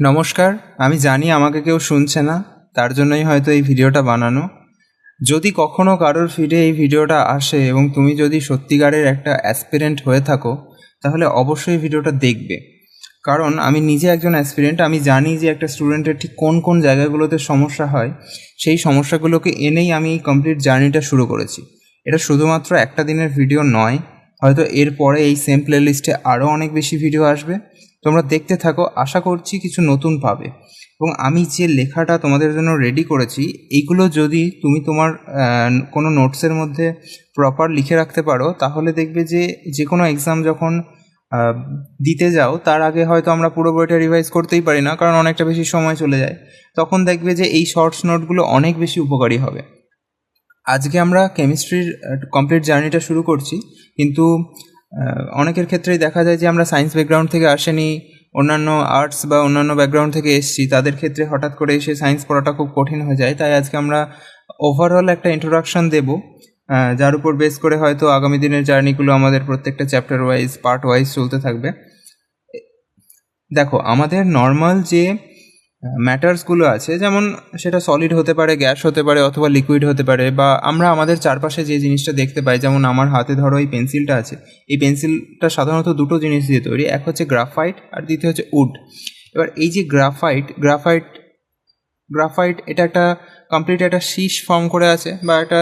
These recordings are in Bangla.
নমস্কার, আমি জানি আমাকে কেউ শুনছে না, তার জন্যই হয়তো এই ভিডিওটা বানানো। যদি কখনো কারোর ফিডে এই ভিডিওটা আসে এবং তুমি যদি সত্যিকারের একটা অ্যাসপিরেন্ট হয়ে থাকো, তাহলে অবশ্যই ভিডিওটা দেখবে। কারণ আমি নিজে একজন অ্যাসপিরেন্ট আমি জানি যে একটা স্টুডেন্টের ঠিক কোন কোন জায়গাগুলোতে সমস্যা হয়, সেই সমস্যাগুলোকে এনেই আমি এই কমপ্লিট জার্নিটা শুরু করেছি। এটা শুধুমাত্র একটা দিনের ভিডিও নয়, হয়তো এরপরে এই সেম প্লেলিস্টে আরও অনেক বেশি ভিডিও আসবে। তোমরা দেখতে থাকো, আশা করছি কিছু নতুন পাবে। এবং আমি যে লেখাটা তোমাদের জন্য রেডি করেছি, এইগুলো যদি তুমি তোমার কোনো নোটসের মধ্যে প্রপার লিখে রাখতে পারো, তাহলে দেখবে যে যে কোনো এক্সাম যখন দিতে যাও, তার আগে হয়তো আমরা পুরো বইটা রিভাইজ করতেই পারি না, কারণ অনেকটা বেশি সময় চলে যায়। তখন দেখবে যে এই শর্টস নোটগুলো অনেক বেশি উপকারী হবে। আজকে আমরা কেমিস্ট্রির কমপ্লিট জার্নিটা শুরু করছি, কিন্তু অনেকের ক্ষেত্রেই দেখা যায় যে আমরা সায়েন্স ব্যাকগ্রাউন্ড থেকে আসেনি, অন্যান্য আর্টস বা অন্যান্য ব্যাকগ্রাউন্ড থেকে এসেছি, তাদের ক্ষেত্রে হঠাৎ করে এসে সায়েন্স পড়াটা খুব কঠিন হয়ে যায়। তাই আজকে আমরা ওভারঅল একটা ইন্ট্রোডাকশন দেব যার উপর বেস করে হয়তো আগামী দিনের জার্নিগুলো আমাদের প্রত্যেকটা চ্যাপ্টার ওয়াইজ পার্ট ওয়াইজ চলতে থাকবে। দেখো, আমাদের নর্মাল যে ম্যাটার্সগুলো আছে, যেমন সেটা সলিড হতে পারে গ্যাস হতে পারে, অথবা লিকুইড হতে পারে, বা আমরা আমাদের চারপাশে যে জিনিসটা দেখতে পাই, যেমন আমার হাতে ধরো এই পেন্সিলটা আছে, এই পেন্সিলটা সাধারণত দুটো জিনিস দিয়ে তৈরি, এক হচ্ছে গ্রাফাইট আর দ্বিতীয় হচ্ছে উড এবার এই যে গ্রাফাইট গ্রাফাইট গ্রাফাইট এটা একটা কমপ্লিট একটা শীষ ফর্ম করে আছে, বা একটা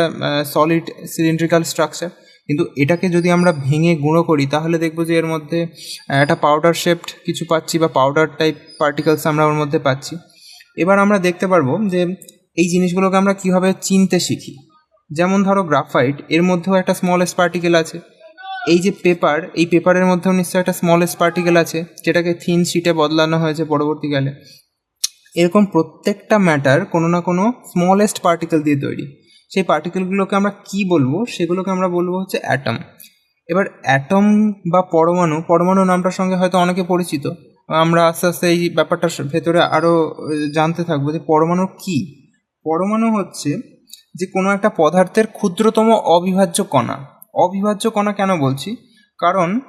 সলিড সিলিন্ড্রিক্যাল স্ট্রাকচার কিন্তু এটাকে যদি আমরা ভেঙে গুঁড়ো করি, তাহলে দেখব যে এর মধ্যে একটা পাউডার শেপড কিছু পাচ্ছি বা পাউডার টাইপ পার্টিকেলস আমরা ওর মধ্যে পাচ্ছি। এবার আমরা দেখতে পারব যে এই জিনিসগুলোকে আমরা কীভাবে চিনতে শিখি। যেমন ধরো গ্রাফাইট এর মধ্যেও একটা স্মলেস্ট পার্টিকেল আছে। এই যে পেপার এই পেপারের মধ্যেও নিশ্চয়ই একটা স্মলেস্ট পার্টিকেল আছে, যেটাকে থিন শিটে বদলানো হয়েছে পরবর্তীকালে। এরকম প্রত্যেকটা ম্যাটার কোনো না কোনো স্মলেস্ট পার্টিকেল দিয়ে তৈরি। সেই পার্টিকেলগুলোকে আমরা কি বলব? সেগুলোকে আমরা বলব হচ্ছে অ্যাটম এবার অ্যাটম বা পরমাণু পরমাণু নামটার সঙ্গে হয়তো অনেকে পরিচিত। আমরা আস্তে আস্তে এই ব্যাপারটার ভেতরে আরও জানতে থাকব যে পরমাণু কি? পরমাণু হচ্ছে যে কোনো একটা পদার্থের ক্ষুদ্রতম অবিভাজ্য কণা। অবিভাজ্য কণা কেন বলছি? কারণ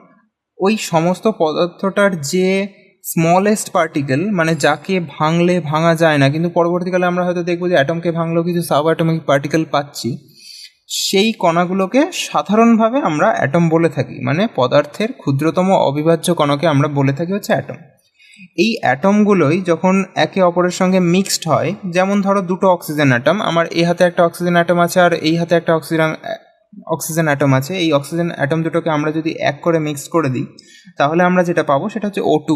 ওই সমস্ত পদার্থটার যে স্মলেস্ট পার্টিকেল মানে যাকে ভাঙলে ভাঙা যায় না, কিন্তু পরবর্তীকালে আমরা হয়তো দেখব যে অ্যাটমকে ভাঙলেও কিছু সাব অ্যাটমিক পার্টিকেল পাচ্ছি। সেই কণাগুলোকে সাধারণভাবে আমরা অ্যাটম বলে থাকি মানে পদার্থের ক্ষুদ্রতম অবিভাজ্য কণাকে আমরা বলে থাকি হচ্ছে অ্যাটম এই অ্যাটমগুলোই যখন একে অপরের সঙ্গে মিক্সড হয়, যেমন ধরো দুটো অক্সিজেন অ্যাটম আমার এই হাতে একটা অক্সিজেন অ্যাটম আছে আর এই হাতে একটা অক্সিজেন অক্সিজেন অ্যাটম আছে, এই অক্সিজেন অ্যাটম দুটোকে আমরা যদি এক করে মিক্স করে দিই, তাহলে আমরা যেটা পাবো সেটা হচ্ছে ও টু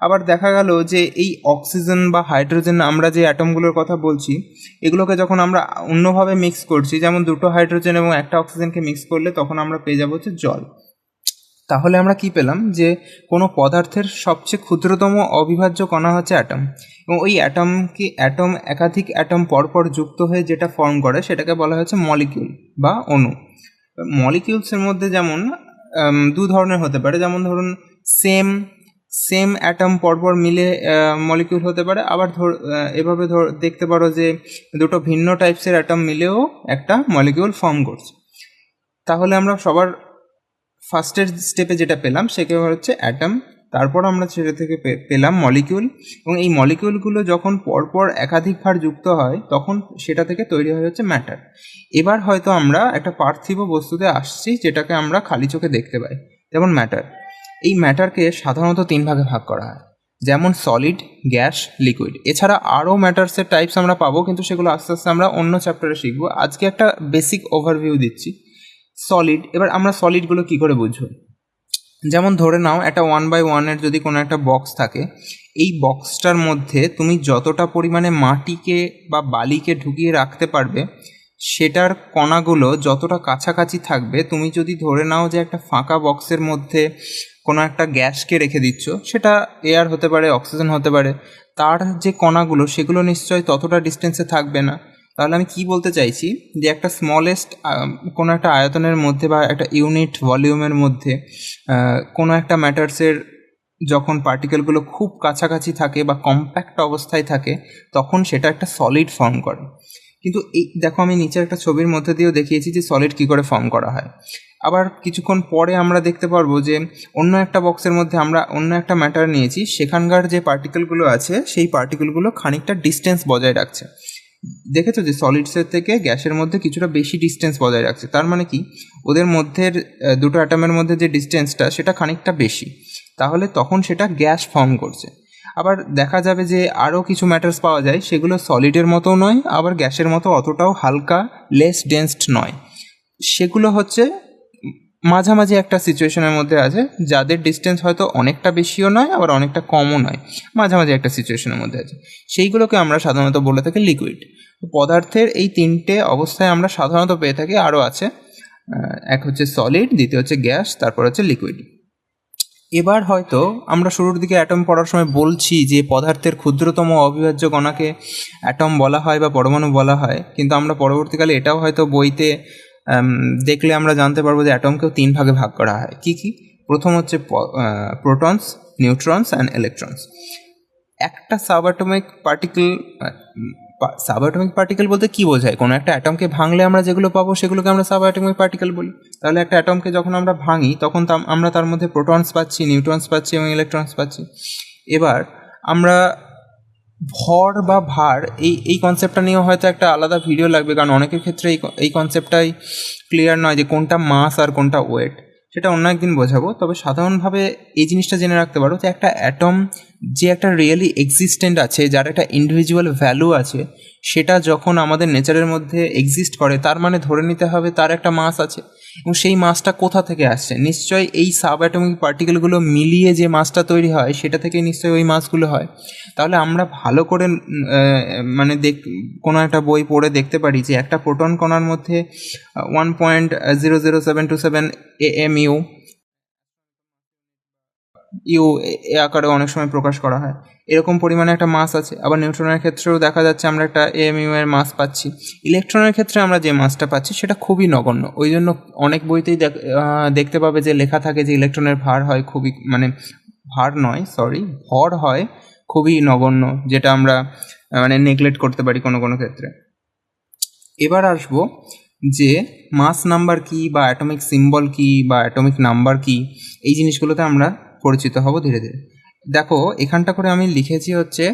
আবার দেখা গেল যে এই অক্সিজেন বা হাইড্রোজেন, আমরা যে অ্যাটমগুলোর কথা বলছি, এগুলোকে যখন আমরা অন্যভাবে মিক্স করছি, যেমন দুটো হাইড্রোজেন এবং একটা অক্সিজেনকে মিক্স করলে তখন আমরা পেয়ে যাব হচ্ছে জল। তাহলে আমরা কি পেলাম যে কোনো পদার্থের সবচেয়ে ক্ষুদ্রতম অবিভাজ্য কণা হচ্ছে অ্যাটম। এবং ওই অ্যাটমকে, অ্যাটম, একাধিক অ্যাটম পরপর যুক্ত হয়ে যেটা ফর্ম করে, সেটাকে বলা হচ্ছে মলিকিউল বা অণু। মলিকিউলসের মধ্যে যেমন দু ধরনের হতে পারে। যেমন ধরুন, সেম সেম অ্যাটম পরপর মিলে মলিকিউল হতে পারে। আবার ধর এভাবে ধর, দেখতে পারো যে দুটো ভিন্ন টাইপসের অ্যাটম মিলেও একটা মলিকিউল ফর্ম করছে। তাহলে আমরা সবার ফার্স্টের স্টেপে যেটা পেলাম, সেটা হচ্ছে অ্যাটম তারপর আমরা সেটা থেকে পেলাম মলিকিউল এবং এই মলিকিউলগুলো যখন পরপর একাধিকবার যুক্ত হয়, তখন সেটা থেকে তৈরি হয়ে হচ্ছে ম্যাটার এবার হয়তো আমরা একটা পার্থিব বস্তুতে আসছি, যেটাকে আমরা খালি চোখে দেখতে পাই, যেমন ম্যাটার এই ম্যাটারকে সাধারণত তিন ভাগে ভাগ করা হয়। যেমন সলিড গ্যাস লিকুইড এছাড়া আরও ম্যাটার্সের টাইপস আমরা পাবো, কিন্তু সেগুলো আস্তে আস্তে আমরা অন্য চ্যাপ্টারে শিখব। আজকে একটা বেসিক ওভারভিউ দিচ্ছি। সলিড এবার আমরা সলিডগুলো কি করে বুঝব? যেমন ধরে নাও, একটা ওয়ান বাই ওয়ানের যদি কোনো একটা বক্স থাকে, এই বক্সটার মধ্যে তুমি যতটা পরিমাণে মাটিকে বা বালিকে ঢুকিয়ে রাখতে পারবে সেটার কণাগুলো যতটা কাছাকাছি থাকবে, তুমি যদি ধরে নাও যে একটা ফাঁকা বক্সের মধ্যে কোনো একটা গ্যাসকে রেখে দিচ্ছ, সেটা এয়ার হতে পারে, অক্সিজেন হতে পারে, তার যে কণাগুলো সেগুলো নিশ্চয়ই ততটা ডিস্টেন্সে থাকবে না। তাহলে আমি কি বলতে চাইছি? যে একটা স্মলেস্ট কোনো একটা আয়তনের মধ্যে বা একটা ইউনিট ভলিউমের মধ্যে কোনো একটা ম্যাটার্সের যখন পার্টিকেলগুলো খুব কাছাকাছি থাকে বা কম্প্যাক্ট অবস্থায় থাকে, তখন সেটা একটা সলিড ফর্ম করে। কিন্তু এই দেখো আমি নিচের একটা ছবির মধ্যে দিয়েও দেখিয়েছি যে সলিড কী করে ফর্ম করা হয়। আবার কিছুক্ষণ পরে আমরা দেখতে পারব যে অন্য একটা বক্সের মধ্যে আমরা অন্য একটা ম্যাটার নিয়েছি সেখানকার যে পার্টিকেলগুলো আছে সেই পার্টিকেলগুলো খানিকটা ডিস্টেন্স বজায় রাখছে। দেখেছ যে সলিডসের থেকে গ্যাসের মধ্যে কিছুটা বেশি ডিস্টেন্স বজায় রাখছে। তার মানে কি? ওদের মধ্যের আহ, দুটো অ্যাটমের মধ্যে যে ডিস্টেন্সটা সেটা খানিকটা বেশি। তাহলে তখন সেটা গ্যাস ফর্ম করছে। আবার দেখা যাবে যে আরও কিছু ম্যাটার্স পাওয়া যায়, সেগুলো সলিডের মতো নয়, আবার গ্যাসের মতো অতটাও হালকা লেস ডেন্সড নয়। সেগুলো হচ্ছে মাঝামাঝি একটা সিচুয়েশনের মধ্যে আছে, যাদের ডিস্টেন্স হয়তো অনেকটা বেশিও নয়, আবার অনেকটা কমও নয়, মাঝামাঝি একটা সিচুয়েশনের মধ্যে আছে। সেইগুলোকে আমরা সাধারণত বলে থাকি লিকুইড পদার্থের এই তিনটে অবস্থায় আমরা সাধারণত পেয়ে থাকি, আরও আছে এক হচ্ছে সলিড দ্বিতীয় হচ্ছে গ্যাস তারপর হচ্ছে লিকুইড এবার হয়তো আমরা শুরুর দিকে অ্যাটম পড়ার সময় বলছি যে পদার্থের ক্ষুদ্রতম অবিভাজ্য কণাকে অ্যাটম বলা হয় বা পরমাণু বলা হয়, কিন্তু আমরা পরবর্তীকালে এটাও হয়তো বইতে দেখলে আমরা জানতে পারব যে অ্যাটমকেও তিন ভাগে ভাগ করা হয়। কি কি? প্রথম হচ্ছে প্রোটনস নিউট্রনস অ্যান্ড ইলেকট্রনস একটা সাবঅ্যাটমিক পার্টিকেল সাবঅ্যাটমিক পার্টিকেল বলতে কি বোঝায়? কোনো একটা অ্যাটমকে ভাঙলে আমরা যেগুলো পাবো, সেগুলোকে আমরা সাবঅ্যাটমিক পার্টিকেল বলি। তাহলে একটা অ্যাটমকে যখন আমরা ভাঙি, তখন আমরা তার মধ্যে প্রোটনস পাচ্ছি নিউট্রনস পাচ্ছি এবং ইলেকট্রনস পাচ্ছি। এবার আমরা ভর বা ভার, এই এই কনসেপ্টটা নিয়েও হয়তো একটা আলাদা ভিডিও লাগবে, কারণ অনেকের ক্ষেত্রে এই এই কনসেপ্টটাই ক্লিয়ার নয় যে কোনটা মাস আর কোনটা ওয়েট সেটা অন্য একদিন বোঝাবো। তবে সাধারণভাবে এই জিনিসটা জেনে রাখতে পারো যে একটা অ্যাটম যে একটা রিয়েলি এক্সিস্টেন্ট আছে, যার একটা ইন্ডিভিজুয়াল ভ্যালু আছে, সেটা যখন আমাদের নেচারের মধ্যে এক্সিস্ট করে, তার মানে ধরে নিতে হবে তার একটা মাস আছে। এবং সেই মাছটা কোথা থেকে আসছে? নিশ্চয়ই এই সাব অ্যাটমিক পার্টিকেলগুলো মিলিয়ে যে মাছটা তৈরি হয়, সেটা থেকে নিশ্চয়ই ওই মাছগুলো হয়। তাহলে আমরা ভালো করে মানে দেখ, কোনো একটা বই পড়ে দেখতে পারি যে একটা প্রোটন কণার মধ্যে one point zero zero seven two seven AMU M U এ আকারে অনেক সময় প্রকাশ করা হয়। এরকম পরিমাণে একটা মাস আছে। আবার নিউট্রনের ক্ষেত্রেও দেখা যাচ্ছে আমরা একটা এম ইউ এর মাস পাচ্ছি। ইলেকট্রনের ক্ষেত্রে আমরা যে মাসটা পাচ্ছি সেটা খুবই নগণ্য। ওই জন্য অনেক বইতেই দেখ- দেখতে পাবে যে লেখা থাকে যে ইলেকট্রনের ভার হয় খুবই মানে ভার নয়, সরি, ভর হয় খুবই নগণ্য, যেটা আমরা মানে নেগলেক্ট করতে পারি কোনো কোনো ক্ষেত্রে। এবার আসব যে মাস নাম্বার কি বা অ্যাটমিক সিম্বল কি বা অ্যাটমিক নাম্বার কি, এই জিনিসগুলোতে আমরা পরিচিত হব ধীরে ধীরে। দেখো, এখানটা করে আমি লিখেছি হচ্ছে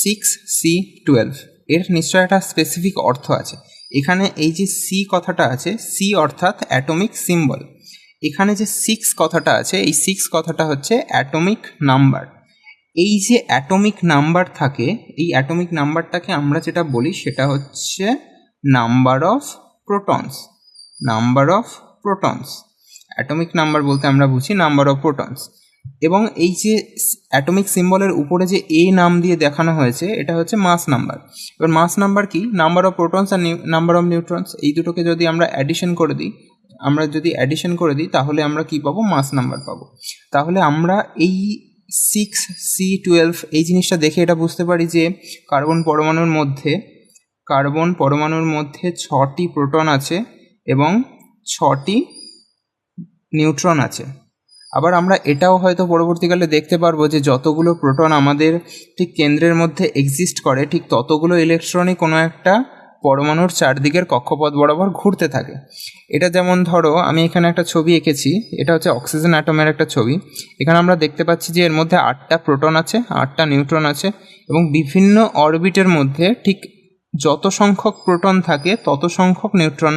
সিক্স সি টুয়েলভ এর নিশ্চয় একটা স্পেসিফিক অর্থ আছে। এখানে এই যে সি কথাটা আছে সি অর্থাৎ অ্যাটমিক সিম্বল এখানে যে সিক্স কথাটা আছে, এই সিক্স কথাটা হচ্ছে অ্যাটমিক নাম্বার এই যে অ্যাটমিক নাম্বার থাকে, এই অ্যাটমিক নাম্বারটাকে আমরা যেটা বলি সেটা হচ্ছে number of protons number of protons atomic number বলতে আমরা বুঝি নাম্বার অফ প্রোটনস এবং এই যে অ্যাটমিক সিম্বলের উপরে যে এ নাম দিয়ে দেখানো হয়েছে, এটা হচ্ছে মাস নাম্বার এবার মাস নাম্বার কি? নাম্বার অফ প্রোটনস আর নাম্বার অফ নিউট্রনস এই দুটোকে যদি আমরা অ্যাডিশন করে দিই, আমরা যদি অ্যাডিশন করে দিই, তাহলে আমরা কি পাবো? মাস নাম্বার পাবো। তাহলে আমরা এই সিক্স সি টুয়েলভ এই জিনিসটা দেখে এটা বুঝতে পারি যে কার্বন পরমাণুর মধ্যে কার্বন পরমাণুর মধ্যে ছটি প্রোটন আছে এবং ছটি নিউট্রন আছে। আবার আমরা এটাও হয়তো পরবর্তীকালে দেখতে পারব যে যতগুলো প্রোটন আমাদের ঠিক কেন্দ্রের মধ্যে এক্সিস্ট করে, ঠিক ততগুলো ইলেকট্রনই কোনো একটা পরমাণুর চারদিকের কক্ষপথ বরাবর ঘুরতে থাকে। এটা যেমন ধরো, আমি এখানে একটা ছবি এঁকেছি, এটা হচ্ছে অক্সিজেন অ্যাটমের একটা ছবি। এখানে আমরা দেখতে পাচ্ছি যে এর মধ্যে আটটা প্রোটন আছে, আটটা নিউট্রন আছে এবং বিভিন্ন অরবিটের মধ্যে ঠিক যত সংখ্যক প্রোটন থাকে, তত সংখ্যক নিউট্রন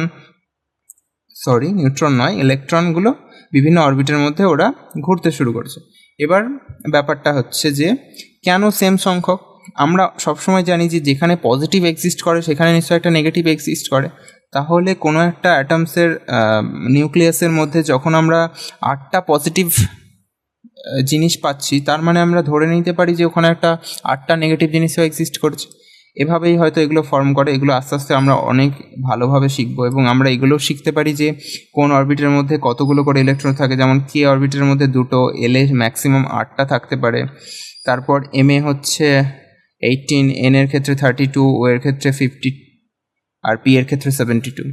সরি নিউট্রন নয় ইলেকট্রনগুলো বিভিন্ন অরবিটের মধ্যে ওরা ঘুরতে শুরু করছে। এবার ব্যাপারটা হচ্ছে যে, কেন সেম সংখ্যক? আমরা সবসময় জানি যে, যেখানে পজিটিভ এক্সিস্ট করে, সেখানে নিশ্চয়ই একটা নেগেটিভ এক্সিস্ট করে। তাহলে কোনো একটা অ্যাটমসের নিউক্লিয়াসের মধ্যে যখন আমরা আটটা পজিটিভ জিনিস পাচ্ছি, তার মানে আমরা ধরে নিতে পারি যে, ওখানে একটা আটটা নেগেটিভ জিনিসও এক্সিস্ট করছে। এভাবেই হয়তো এগুলো ফর্ম করে, এগুলো আস্তে আস্তে আমরা অনেক ভালোভাবে শিখব এবং আমরা এগুলোও শিখতে পারি যে কোন অরবিটের মধ্যে কতগুলো করে ইলেকট্রন থাকে। যেমন কে অরবিটের মধ্যে দুটো এলে ম্যাক্সিমাম আটটা থাকতে পারে। তারপর এম এ হচ্ছে এইটিন এন এর ক্ষেত্রে থার্টি টু ও এর ক্ষেত্রে ফিফটি আর পি এর ক্ষেত্রে সেভেন্টি টু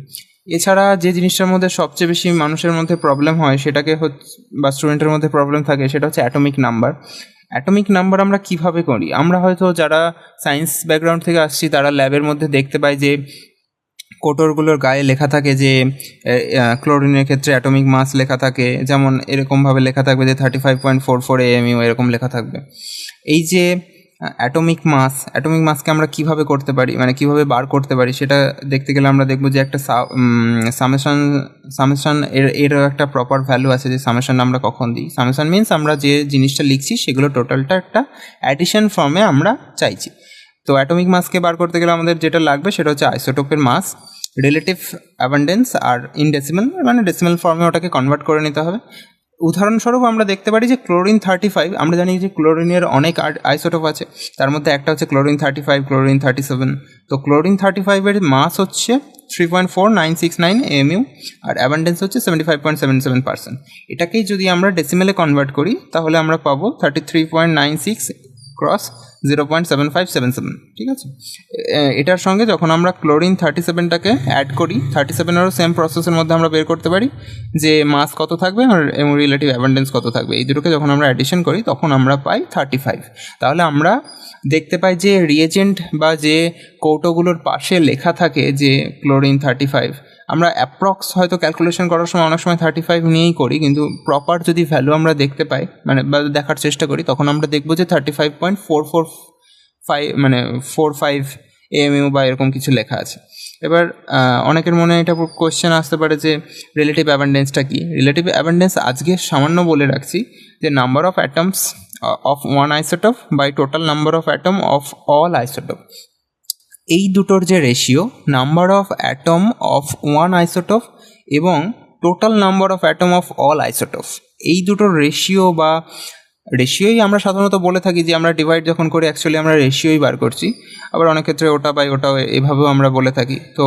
এছাড়া যে জিনিসটার মধ্যে সবচেয়ে বেশি মানুষের মধ্যে প্রবলেম হয়, সেটাকে হচ্ছে বা স্টুডেন্টের মধ্যে প্রবলেম থাকে, সেটা হচ্ছে অ্যাটমিক নাম্বার অ্যাটমিক নাম্বার আমরা কীভাবে করি? আমরা হয়তো যারা সায়েন্স ব্যাকগ্রাউন্ড থেকে আসছি, তারা ল্যাবের মধ্যে দেখতে পাই যে কোটরগুলোর গায়ে লেখা থাকে যে ক্লোরিনের ক্ষেত্রে অ্যাটমিক মাস লেখা থাকে, যেমন এরকমভাবে লেখা থাকবে যে thirty five point four four AMU এরকম লেখা থাকবে। এই যে অ্যাটমিক মাস অ্যাটমিক মাসকে আমরা কীভাবে করতে পারি মানে কীভাবে বার করতে পারি, সেটা দেখতে গেলে আমরা দেখব যে একটা সামেশন সামেশন এর, এরও একটা প্রপার ভ্যালু আছে যে সামেশন আমরা কখন দিই। সামেশন মিনস আমরা যে জিনিসটা লিখছি, সেগুলো টোটালটা একটা অ্যাডিশন ফর্মে আমরা চাইছি। তো অ্যাটমিক মাসকে বার করতে গেলে আমাদের যেটা লাগবে, সেটা হচ্ছে আইসোটোপের মাস রিলেটিভ অ্যাবান্ডেন্স আর ইন ডেসিমেল মানে ডেসিমেল ফর্মে ওটাকে কনভার্ট করে নিতে হবে। উদাহরণস্বরূপ আমরা দেখতে পারি যে ক্লোরিন থার্টি ফাইভ, আমরা জানি যে ক্লোরিনের অনেক আইসোটোপ আছে। তার মধ্যে একটা হচ্ছে chlorine thirty five, chlorine thirty seven. তো ক্লোরিন থার্টি ফাইভের মাস হচ্ছে three point four nine six nine AMU আর অ্যাবান্ডেন্স হচ্ছে seventy five point seven seven percent. এটাকেই যদি আমরা ডেসিমেলে কনভার্ট করি, তাহলে আমরা পাবো thirty three point nine six cross zero point seven five seven seven ঠিক আছে? এটার সঙ্গে যখন আমরা ক্লোরিন থার্টি সেভেনটাকে অ্যাড করি থার্টি সেভেনেরও সেম প্রসেসের মধ্যে আমরা বের করতে পারি, যে মাস কত থাকবে আর এবং রিলেটিভ অ্যাবান্ডেন্স কত থাকবে। এই দুটোকে যখন আমরা অ্যাডিশন করি, তখন আমরা পাই থার্টি ফাইভ তাহলে আমরা দেখতে পাই যে রিয়েজেন্ট বা যে কৌটোগুলোর পাশে লেখা থাকে যে ক্লোরিন থার্টি ফাইভ আমরা অ্যাপ্রক্স হয়তো ক্যালকুলেশন করার সময় অনেক সময় থার্টি ফাইভ নিয়েই করি, কিন্তু প্রপার যদি ভ্যালু আমরা দেখতে পাই মানে বা দেখার চেষ্টা করি, তখন আমরা দেখব যে thirty five point four four five মানে ফোর ফাইভ এমইউ বা এরকম কিছু লেখা আছে। এবার অনেকের মনে এটা কোয়েশ্চেন আসতে পারে যে রিলেটিভ অ্যাবান্ডেন্সটা কি? রিলেটিভ অ্যাবান্ডেন্স আজকে সামান্য বলে রাখছি যে number of atoms of one isotope by total number of atom of all isotope এই দুটোর যে ratio number of atom of one isotope এবং total number of atom of all isotope এই দুটোর রেশিও বা রেশিওই আমরা সাধারণত বলে থাকি যে আমরা ডিভাইড যখন করি অ্যাকচুয়ালি আমরা রেশিওই বার করছি। আবার অনেক ক্ষেত্রে ওটা বাই ওটা এভাবেও আমরা বলে থাকি। তো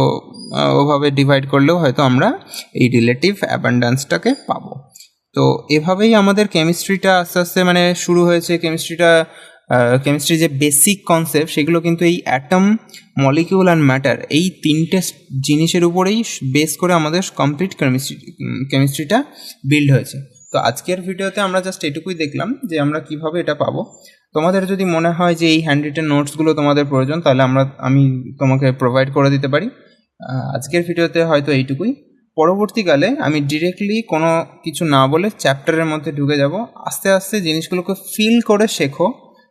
ওভাবে ডিভাইড করলেও হয়তো আমরা এই রিলেটিভ অ্যাবান্ডান্সটাকে পাবো। তো, এভাবেই আমাদের কেমিস্ট্রিটা আস্তে আস্তে মানে শুরু হয়েছে। কেমিস্ট্রিটা কেমিস্ট্রি যে বেসিক কনসেপ্ট সেগুলো কিন্তু এই অ্যাটম মলিকিউল অ্যান্ড ম্যাটার এই তিনটে জিনিসের উপরেই বেস করে আমাদের কমপ্লিট কেমিস্ট্রি কেমিস্ট্রিটা বিল্ড হয়েছে। তো আজকের ভিডিওতে আমরা জাস্ট এটুকুই দেখলাম যে আমরা কীভাবে এটা পাবো। তোমাদের যদি মনে হয় যে এই হ্যান্ড রিটেন নোটসগুলো তোমাদের প্রয়োজন, তাহলে আমরা, আমি তোমাকে প্রোভাইড করে দিতে পারি। আজকের ভিডিওতে হয়তো এইটুকুই। পরবর্তীকালে আমি ডিরেক্টলি কোনো কিছু না বলে চ্যাপ্টারের মধ্যে ঢুকে যাব। আস্তে আস্তে জিনিসগুলোকে ফিল করে শেখো।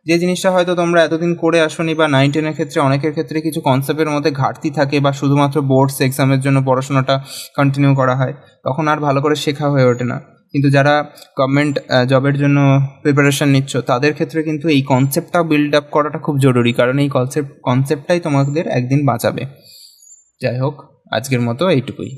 যে জিনিসটা হয়তো তোমরা এতদিন করে আসোনি বা নাইন টেনের ক্ষেত্রে অনেকের ক্ষেত্রে কিছু কনসেপ্টের মধ্যে ঘাটতি থাকে বা শুধুমাত্র বোর্ডস এক্সামের জন্য পড়াশোনাটা কন্টিনিউ করা হয়, তখন আর ভালো করে শেখা হয়ে ওঠে না। কিন্তু যারা গভর্নমেন্ট জবের জন্য প্রিপারেশন নিচ্ছ, তাদের ক্ষেত্রে কিন্তু এই কনসেপ্টটা বিল্ড আপ করাটা খুব জরুরি, কারণ এই কনসেপ্ট কনসেপ্টটাই তোমাদের একদিন বাঁচাবে। যাই হোক, আজকের মতো এইটুকুই।